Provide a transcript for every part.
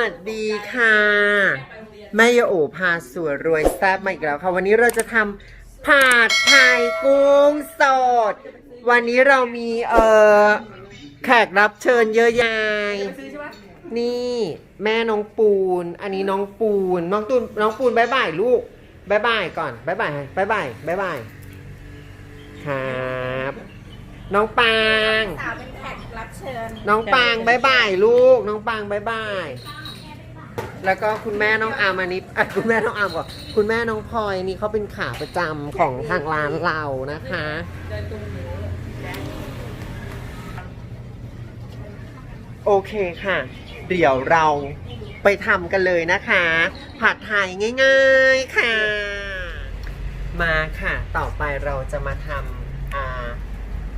วัสดีค่ะแม่ยาโอพาสวยรวยแซ่บมาอีกแล้วค่ะ วันนี้เราจะทำผัดไทยกุ้งสด วันนี้เรามีเอ่อแขกรับเชิญเยอะแยะนี่แม่น้องปูน อันนี้น้องปูน น้องตูนน้องปูนบายบายลูกบายบายก่อนบายบายบายบายบายบายครับ น้องปาง สาวเป็นแขกรับเชิญ น้องปางบายบายลูก น้องปางบายบาย แล้วก็คุณแม่น้องอามอันนี้อะคุณแม่น้องอามก่อนคุณแม่น้องพลอยนี่เขาเป็นขาประจำของทางร้านเรานะคะ โอเคค่ะ เดี๋ยวเราไปทำกันเลยนะคะ ผัดไทยง่ายๆค่ะ มาค่ะ ต่อไปเราจะมาทำอ่า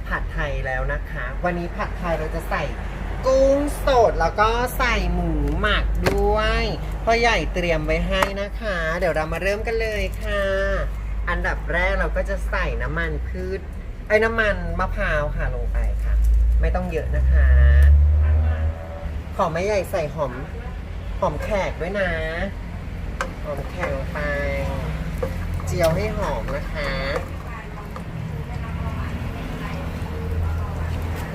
ผัดไทยแล้วนะคะ วันนี้ผัดไทยเราจะใส่ กุ้งสดแล้วก็ใส่หมูหมักด้วยพ่อใหญ่เตรียมไว้ให้นะคะ เดี๋ยวเรามาเริ่มกันเลยค่ะ อันดับแรกเราก็จะใส่น้ำมันพืชไอ้น้ำมันมะพร้าวค่ะลงไปค่ะ ไม่ต้องเยอะนะคะ ขอไม่ใหญ่ใส่หอมหอมแขกด้วยนะ หอมแขกลงไป เจียวให้หอมนะคะ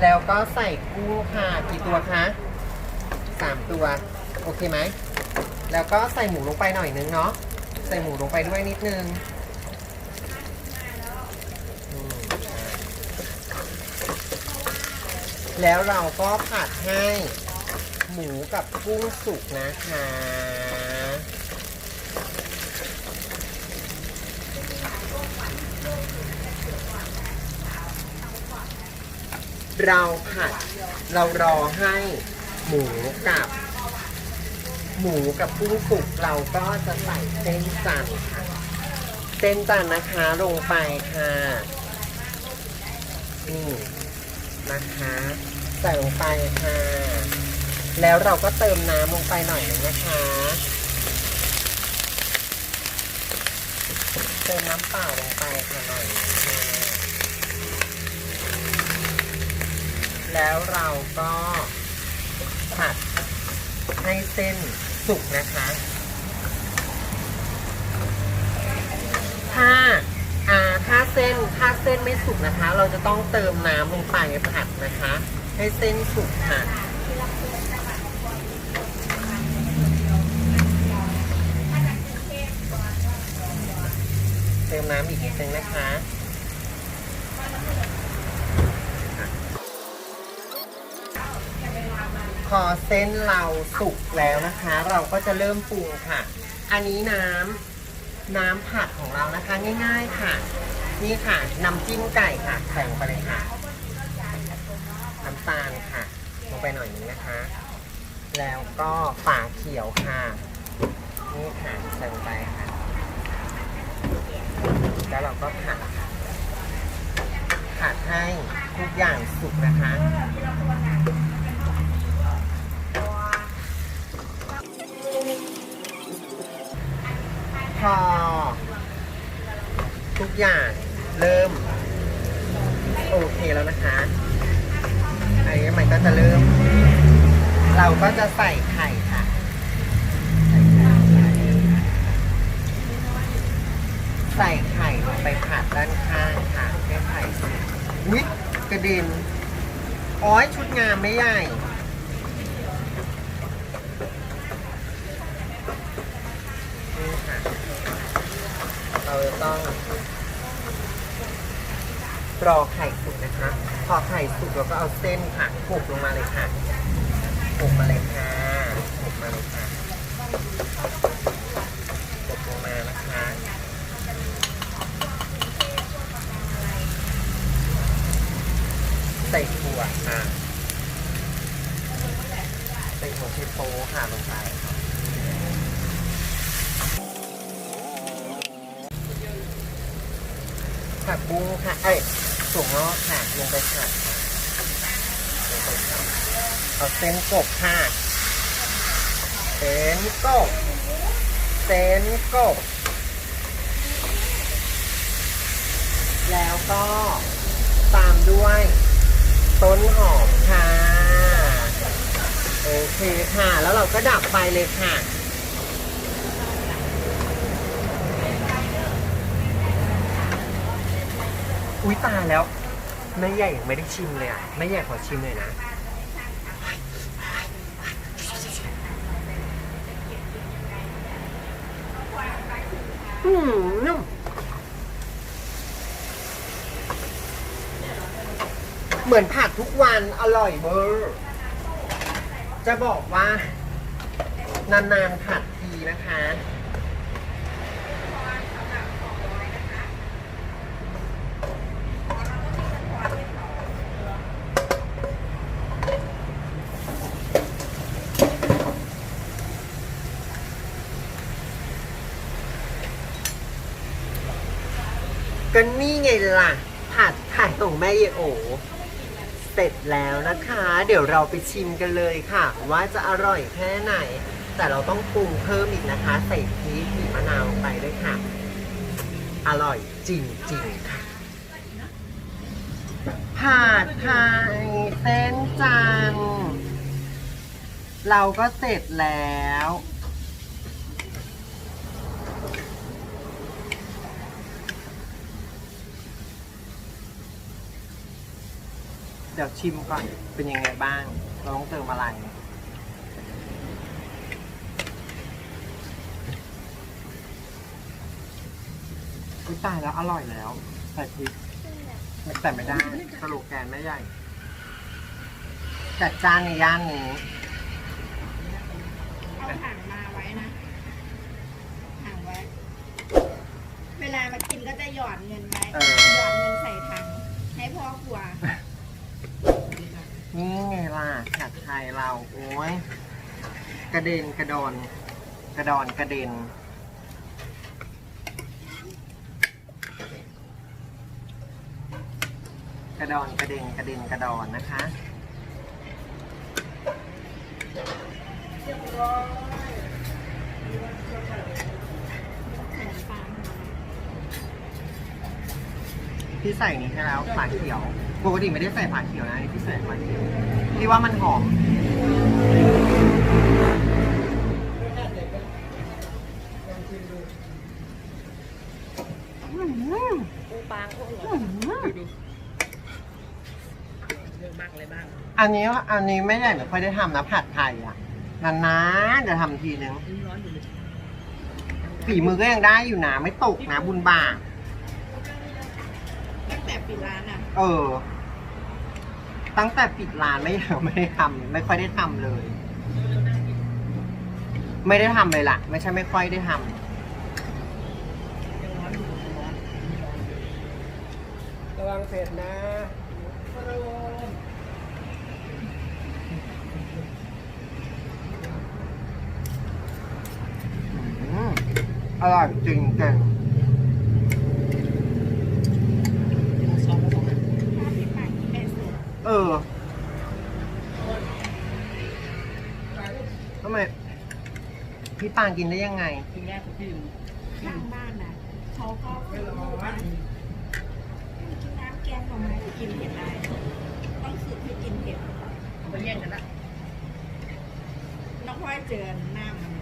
แล้วก็ใส่กุ้งค่ะกี่ตัวคะสามตัว โอเคไหม แล้วก็ใส่หมูลงไปหน่อยนึงเนาะ ใส่หมูลงไปด้วยนิดนึงแล้วเราก็ผัดให้หมูกับกุ้งสุกนะคะ เราผัด เรารอให้หมูกับ หมูกับกุ้งสุกเราก็จะใส่เส้นจันทร์ค่ะ เส้นจันทร์นะคะลงไปค่ะนี่นะคะใส่ลงไปค่ะ แล้วเราก็เติมน้ำลงไปหน่อยนึงนะคะ เติมน้ำเปล่าลงไปค่ะหน่อยนึง แล้วเราก็ผัดให้เส้นสุกนะคะ ถ้าอ่าถ้าเส้นถ้าเส้นไม่สุกนะคะ เราจะต้องเติมน้ำลงไปผัดนะคะ ให้เส้นสุกค่ะเติมน้ำอีกนิดนึงนะคะ พอเส้นเราสุกแล้วนะคะ เราก็จะเริ่มปรุงค่ะ อันนี้น้ำน้ำผัดของเรานะคะง่าย ๆค่ะ นี่ค่ะน้ำจิ้มไก่ค่ะใส่ลงไปเลยค่ะน้ำตาลค่ะลงไปหน่อยนึงนะคะ แล้วก็ฝาเขียวค่ะนี่ค่ะใส่ลงไปค่ะแล้วเราก็ผัดผัดให้ทุกอย่างสุกนะคะ อ ทุกอย่างเริ่ม โอเคแล้วนะคะอันนี้มันก็จะเริ่ม เราก็จะใส่ไข่ค่ะใส่ไข่ลงไปผัดด้านข้างค่ะให้ไข่สุกวิกกระเด็นอ้อยชุดงามไม่ใหญ่ นี่ค่ะ เราจะ ต้องรอไข่สุกนะคะ พอไข่สุกเราก็เอาเส้นค่ะโขลกลงมาเลยค่ะโขลกมาเลยค่ะโขลกมาเลยค่ะโขลกลงมานะคะใส่ถั่วค่ะใส่ถั่วเชโป้ค่ะลงไป ผักบุ้งค่ะ เอ้ยถั่วงอกค่ะลงไปผัดค่ะลงไปผัดเอาเส้นกบค่ะ เส้นกบ เส้นกบ แล้วก็ตามด้วย ต้นหอมค่ะ โอเคค่ะ แล้วเราก็ดับไฟเลยค่ะ อุ้ยตายแล้วแม่ใหญ่ยังไม่ได้ชิมเลยอะแม่ใหญ่ขอชิมเลยนะอืมนุ่มเหมือนผัดทุกวันอร่อยเบอร์จะบอกว่านานๆผัดทีนะคะ ก็นี่ไงล่ะ ผัดไข่ของแม่เยโอ เสร็จแล้วนะคะ เดี๋ยวเราไปชิมกันเลยค่ะ ว่าจะอร่อยแค่ไหน แต่เราต้องปรุงเพิ่มอีกนะคะ ใส่พริกมีมะนาวลงไปด้วยค่ะ อร่อยจริงๆค่ะผัดไทยเส้นจันทร์เราก็เสร็จแล้ว เดี๋ยวชิมก่อน เป็นยังไงบ้าง เราต้องเติมอะไร อุ๊ยตายแล้วอร่อยแล้ว ใส่พริกแต่ไม่ได้สโลแกนไม่ใหญ่ จัดจ้านในย่านนี้ เอาถังมาไว้นะถังไว้ เวลามากินก็จะหยอดเงินไว้เออ หยอดเงินใส่ถังให้พ่อครัว นี่ไงล่ะผัดไทยเราโอ้ยกระเด็นกระดอน กระดอนกระเด็น กระดอนกระเด็นกระเด็นกระดอนนะคะพี่ใส่นี้ให้แล้วฝาเขียว ปกติไม่ได้ใส่ฝาเขียวนะอันนี่พี่ใส่ฝาเขียวพี่ว่ามันหอม ปูปลาพวกหนูเยอะมากเลยบ้างอันนี้อันนี้ไม่ใหญ่ไม่ค่อยได้ทำนะผัดไทยอะนานๆจะทำทีนึงร้อนอยู่เลยฝีมือก็ยังได้อยู่นะไม่ตกนะบุญบาปตั้งแต่ปิดร้านอะ เออ ตั้งแต่ปิดร้านไม่ไม่ได้ทำไม่ค่อยได้ทำเลย ไม่ได้ทำเลยล่ะ ไม่ใช่ไม่ค่อยได้ทำระวังเผ็ดนะอืมอร่อยจริงเก่ง ซอสผสมถ้าพี่ปากแม่สุด เออทำไม พี่ปางกินได้ยังไงทีแรกพี่ข้างบ้านน่ะเขาก็กินน้ำแกงหน่อไม้กินเผ็ดได้ต้องสูตรให้กินเผ็ดไปแย่งกันละน้องพ่อยเจอหน้ามัน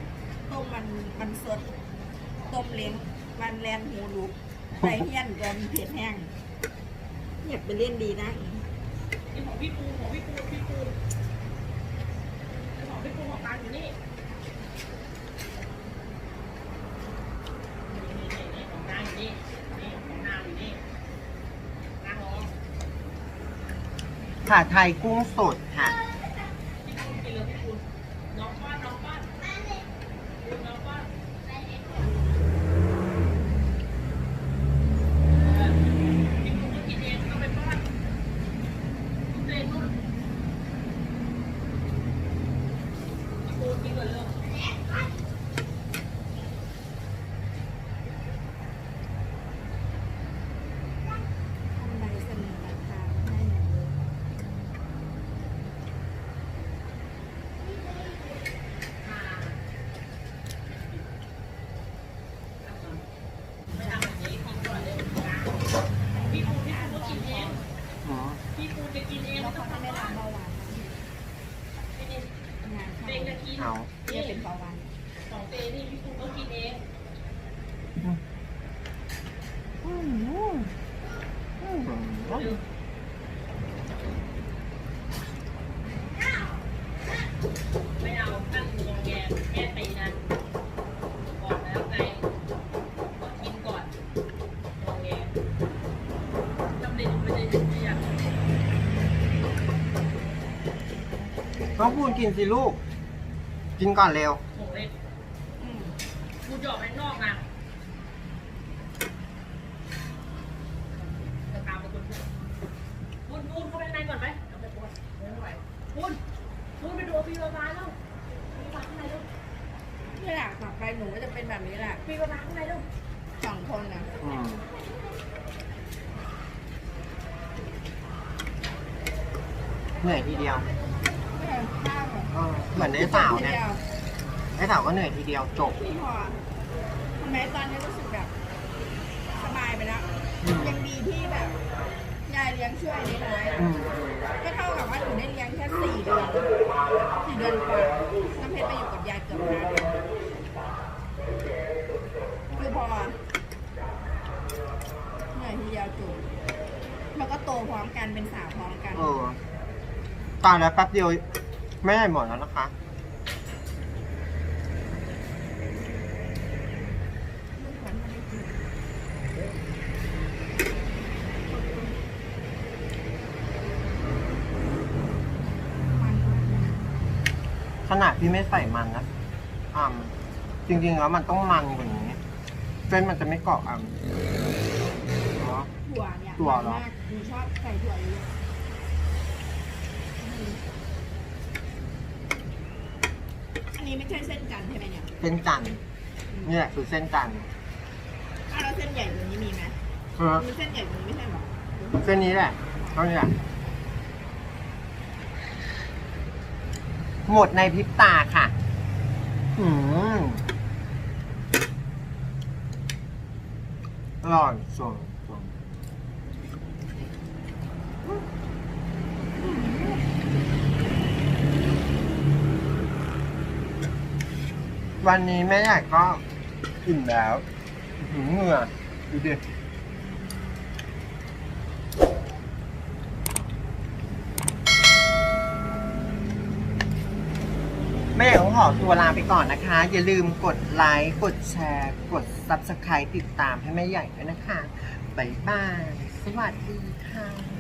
ต้มมันมันสดต้มเล้งมันแลนหูลุกใส่เฮี้ยนกันเผ็ดแห้งอยากไปเล่นดีนะ นี่ของพี่ปูของพี่ปูพี่ปูของพี่ปูของตาอยู่นี่นี่ของนางอยู่นี่นี่ของนางอยู่นี่นางรอผัดไทยกุ้งสดค่ะ พี่ปูกินเลยพี่ปูน้องป้านน้องป้านน้องป้านพี่ปูก็กินเองเอาไปป้อนเต้นนู่นพี่ปูกินก่อนเลย ทำใดเสนอราคาให้หน่อยเลย ไม่ทำแบบนี้ของก่อนเลยพี่ปูพี่ปูก็กินเอง อืม พี่ปูจะกินเอง แล้ว ไม่ต้ เขา อง จะ ทำ ไม่ ไม่ รับ ทำ เบาหวานนะงาน เขา เนี่ยเป็นเบาหวาน สองเปนี่พี่ปูก็กินเอง อืมอืม อืมไม่เอาตั้งงงแงแม่ตีนะก่อนแล้วไงกินก่อนงงแงจำเด็ดไม่ได้ไม่อยากน้องพูนกินสิลูก กินก่อนเร็วหงเล็กอืมกูจะออกไปนอกนะจะตามไปคน พูดพูดพูดเข้าไปข้างในก่อนไหมเอาไปปวดไม่ไหวพูดพูดไปดูปีบาบาแล้วปีบาข้างในลูกนี่แหละต่อไปหนูก็จะเป็นแบบนี้แหละปีบาบาข้างในลูกสองคนนะอืมเหนื่อยทีเดียวไม่เอาข้าวอะเออเหมือนไอ้สาวเนี่ยไอ้สาวก็เหนื่อยทีเดียวจบ พี่พอทำไมตอนนี้รู้สึกแบบสบายไปแล้วอืมยังดีที่แบบยาย เลี้ยงช่วยนิดน้อยอะอืม ก็เท่ากับว่าหนูได้เลี้ยงแค่สี่เดือนสี่เดือนกว่าน้ำเพชรไปอยู่กับยายเกือบห้าเดือนคือพอเหนื่อยทีเดียวจุดแล้วก็โตพร้อมกันเป็นสาวพร้อมกัน เออตายแล้วแป๊บเดียว ไม่ได้หมดแล้วนะคะ ขนาดพี่ไม่ใส่มันนะอ่าจริงๆแล้วมันต้องมันกว่านี้เส้นมันจะไม่เกาะอะเนาะ ถั่วเนี่ยถั่วเหรอ มากหนูชอบใส่ถั่วเยอะอันนี้ไม่ใช่เส้นจันทร์ใช่ไหมเนี่ยเส้นจันทร์นี่แหละคือเส้นจันทร์อ้าวแล้วเส้นใหญ่กว่านี้มีไหมเออมีเส้นใหญ่กว่านี้ไม่ใช่เหรอเส้นนี้แหละเท่านี้แหละ หมดในพริบตาค่ะอืมอร่อยส่วนส่วนวันนี้แม่ใหญ่ก็อิ่มแล้วอื้อหือเหงื่อดูดิ แม่ของขอตัวลาไปก่อนนะคะ อย่าลืมกดไลค์กดแชร์ กด Subscribe ติดตามให้แม่ใหญ่ด้วยนะคะ บ๊ายบาย สวัสดีค่ะ